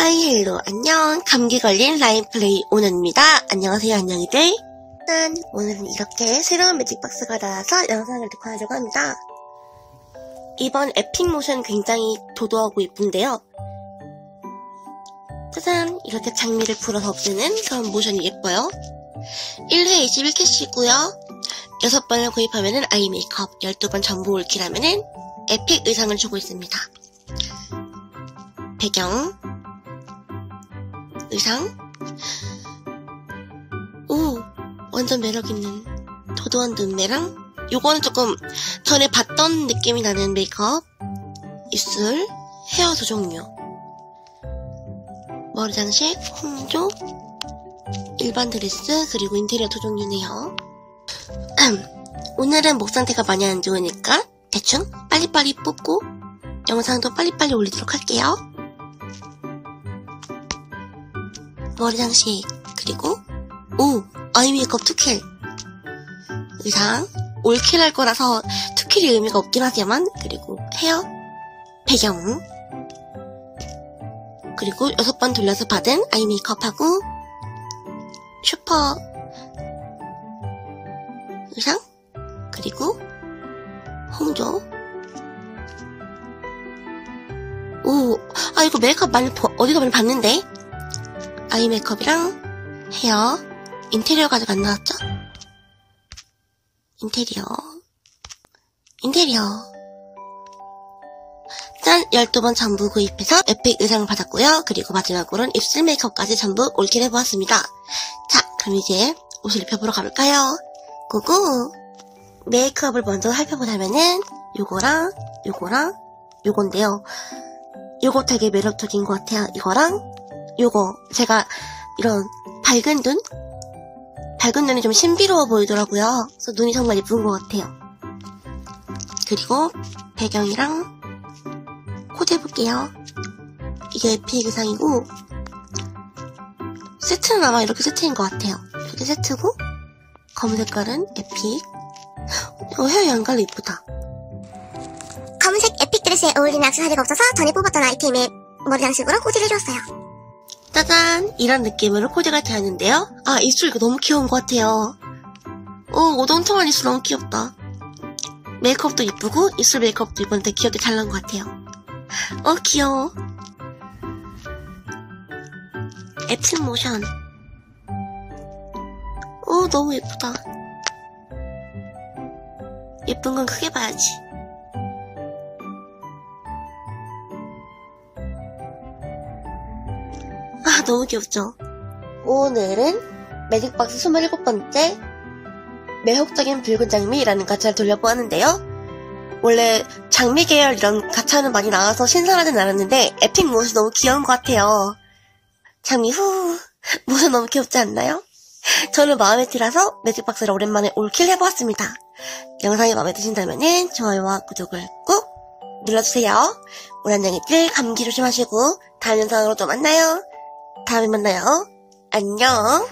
하이 헬로. 안녕. 감기 걸린 라인 플레이 오늘입니다. 안녕하세요 안녕이들. 일단 오늘은 이렇게 새로운 매직박스가 나와서 영상을 녹화하려고 합니다. 이번 에픽 모션 굉장히 도도하고 예쁜데요. 짜잔. 이렇게 장미를 풀어서 없애는 그런 모션이 예뻐요. 1회 21캐시고요. 6번을 구입하면은 아이 메이크업 12번 전부 올킬하면은 에픽 의상을 주고 있습니다. 배경 의상? 오 완전 매력있는 도도한 눈매랑 요거는 조금 전에 봤던 느낌이 나는 메이크업 입술 헤어 조종류. 머리 장식 홍조 일반 드레스 그리고 인테리어 조종류네요. 오늘은 목 상태가 많이 안 좋으니까 대충 빨리빨리 뽑고 영상도 빨리빨리 올리도록 할게요 머리 장식 그리고 오 아이 메이크업 투킬. 의상 올킬 할 거라서 투킬이 의미가 없긴 하지만 그리고 헤어 배경. 그리고 여섯 번 돌려서 받은 아이 메이크업하고 슈퍼 의상 그리고 홍조. 오, 아 이거 메이크업 많이 보- 어디서 많이 봤는데 아이 메이크업이랑 헤어, 인테리어가 아직 안 나왔죠? 인테리어, 인테리어. 짠! 12번 전부 구입해서 에픽 의상을 받았고요. 그리고 마지막으로는 입술 메이크업까지 전부 올킬 해보았습니다. 자, 그럼 이제 옷을 입혀보러 가볼까요? 고고! 메이크업을 먼저 살펴보자면은 요거랑 요거랑 요건데요. 요거 되게 매력적인 것 같아요. 이거랑 요거 제가 이런 밝은 눈? 밝은 눈이 좀 신비로워 보이더라고요. 그래서 눈이 정말 예쁜 것 같아요. 그리고 배경이랑 코드 해볼게요. 이게 에픽 의상이고 세트는 아마 이렇게 세트인 것 같아요. 이렇게 세트고 검은 색깔은 에픽 어, 헤어 양갈로 이쁘다. 검은색 에픽 드레스에 어울리는 액세서리가 없어서 전에 뽑았던 아이템에 머리 장식으로 코디를 해줬어요. 짜잔! 이런 느낌으로 코디가 되었는데요. 아, 입술 이거 너무 귀여운 것 같아요. 오, 오동통한 입술 너무 귀엽다. 메이크업도 이쁘고, 입술 메이크업도 이번에 귀엽게 잘 나온 것 같아요. 어, 귀여워. 애플 모션. 오, 너무 예쁘다. 예쁜 건 크게 봐야지. 너무 귀엽죠? 오늘은 매직박스 27번째 매혹적인 붉은 장미라는 가차를 돌려보았는데요. 원래 장미 계열 이런 가차는 많이 나와서 신선하진 않았는데 에픽 모습이 너무 귀여운 것 같아요. 장미 후 모습 너무 귀엽지 않나요? 저는 마음에 들어서 매직박스를 오랜만에 올킬 해보았습니다. 영상이 마음에 드신다면 좋아요와 구독을 꼭 눌러주세요. 오늘 안녕히들 감기 조심하시고 다음 영상으로 또 만나요. 다음에 만나요. 안녕.